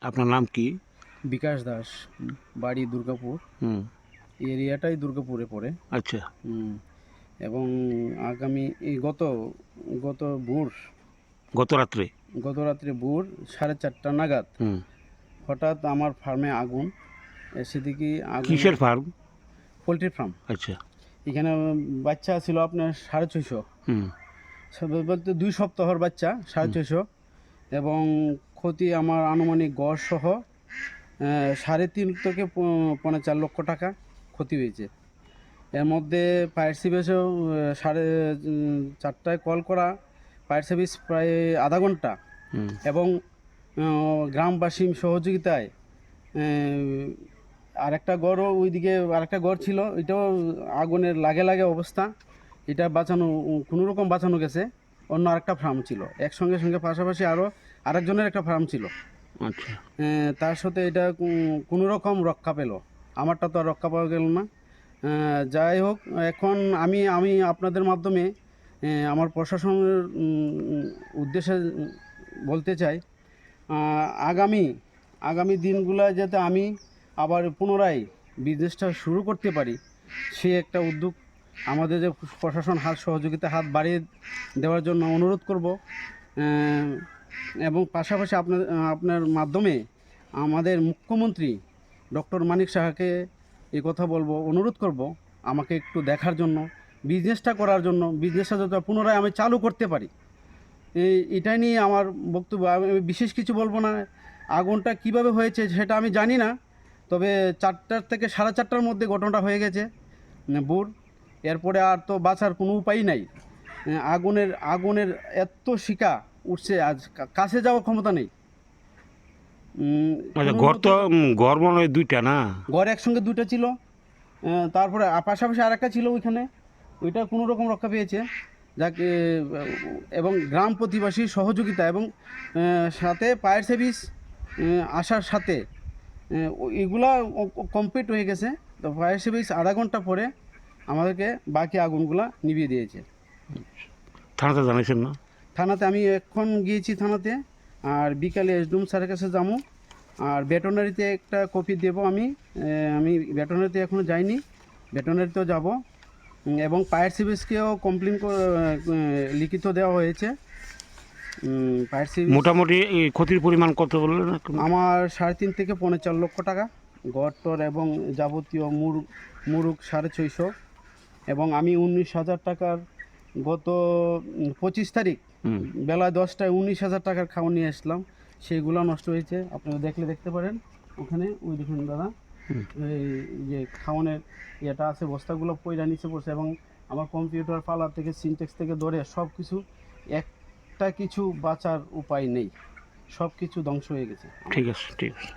আপনার নাম কি? বিকাশ দাস বাড়ি দুর্গাপুর। হুম। এরিয়াটাই দুর্গাপুরে পড়ে। আচ্ছা। হুম। এবং আগামী এই গত গত ভোর গত রাত্রে? গত রাত্রে ভোর সাড়ে চারটা নাগাদ হঠাৎ আমার ফার্মে আগুন সেদিকে কিসের ফার্ম? Poultry farm. আচ্ছা। এখানে বাচ্চা ছিল আপনার সাড়ে ছয়শো। বলতে দুই সপ্তাহর বাচ্চা সাড়ে ছয়শো। এবং ক্ষতি আমার আনুমানিক গড় সহ সাড়ে তিন থেকে পৌনে চার লক্ষ টাকা ক্ষতি হয়েছে। এর মধ্যে ফায়ার সার্ভিসেও সাড়ে চারটায় কল করা ফায়ার সার্ভিস প্রায় আধা ঘণ্টা। এবং গ্রামবাসী সহযোগিতায় আর একটা গড়ও ওইদিকে আরেকটা গড় ছিল এটাও আগুনের লাগে লাগে অবস্থা। এটা বাঁচানো কোনো রকম বাঁচানো গেছে। অন্য আরেকটা ফার্ম ছিল। একসঙ্গে সঙ্গে পাশাপাশি আরও আরেকজনের একটা ফার্ম ছিল। আচ্ছা। তার সাথে এটা কোনো রকম রক্ষা পেল। আমারটা তো আর রক্ষা পাওয়া গেল না। যাই হোক এখন আমি আমি আপনাদের মাধ্যমে আমার প্রশাসনের উদ্দেশ্যে বলতে চাই আগামী আগামী দিনগুলো যাতে আমি আবার পুনরায় বিজনেসটা শুরু করতে পারি সে একটা উদ্যোগ আমাদের যে প্রশাসন হাত সহযোগিতা হাত বাড়িয়ে দেওয়ার জন্য অনুরোধ করব এবং পাশাপাশি আপনার আপনার মাধ্যমে আমাদের মুখ্যমন্ত্রী ডক্টর মানিক সাহাকে এই কথা বলব, অনুরোধ করব আমাকে একটু দেখার জন্য, বিজনেসটা করার জন্য, বিজনেসটা যাতে পুনরায় আমি চালু করতে পারি। এটাই নিয়ে আমার বক্তব্য, আমি বিশেষ কিছু বলব না, আগুনটা কীভাবে হয়েছে সেটা আমি জানি না, তবে চারটার থেকে সাড়ে চারটার মধ্যে ঘটনাটা হয়ে গেছে বুর এরপরে আর তো বাঁচার কোনো উপায় নাই। আগুনের আগুনের এত শিকা উঠছে আজ। কাছে যাওয়ার ক্ষমতা নেই। আচ্ছা ঘর তো ঘর মনে হয় দুইটা না? ঘর একসঙ্গে দুটো ছিল। তারপরে পাশাপাশি আরেকটা ছিল ওইখানে। ওইটা কোনো রকম রক্ষা পেয়েছে। যাকে এবং গ্রাম প্রতিবাসীর সহযোগিতা এবং সাথে ফায়ার সার্ভিস আসার সাথে। এগুলা কমপ্লিট হয়ে গেছে। তো ফায়ার সার্ভিস আধা ঘণ্টা পরে আমাদেরকে বাকি আগুনগুলো নিভিয়ে দিয়েছে। থানাতে জানাইছেন না? থানাতে আমি এখন গিয়েছি থানাতে আর বিকালে এসডুম স্যারের কাছে যাব আর ভেটেনারিতে একটা কপি দেব আমি। আমি ভেটেনারিতে এখনও যাইনি ভেটেনারিতেও যাব। এবং ফায়ার সার্ভিসকেও কমপ্লেন লিখিত দেওয়া হয়েছে। ফায়ার সার্ভিস মোটামুটি ক্ষতির পরিমাণ কত বললেন? আমার সাড়ে তিন থেকে পৌনে চার লক্ষ টাকা। গড় টর এবং যাবতীয় মুরুগ মুরুগ সাড়ে ছয়শো। এবং আমি উনিশ হাজার টাকার গত পঁচিশ তারিখ বেলা দশটায় উনিশ হাজার টাকার খাওয়া নিয়ে আসলাম। সেইগুলো নষ্ট হয়েছে। আপনারা দেখলে দেখতে পারেন। ওখানে ওই দেখুন দাদা এই যে খাওয়ানের ইয়েটা আছে বস্তাগুলো পয়লা নিচে পড়ছে এবং আমার কম্পিউটার পালা থেকে সিনটেক্স থেকে ধরে সব কিছু একটা কিছু বাঁচার উপায় নেই। সব কিছু ধ্বংস হয়ে গেছে। ঠিক আছে ঠিক আছে।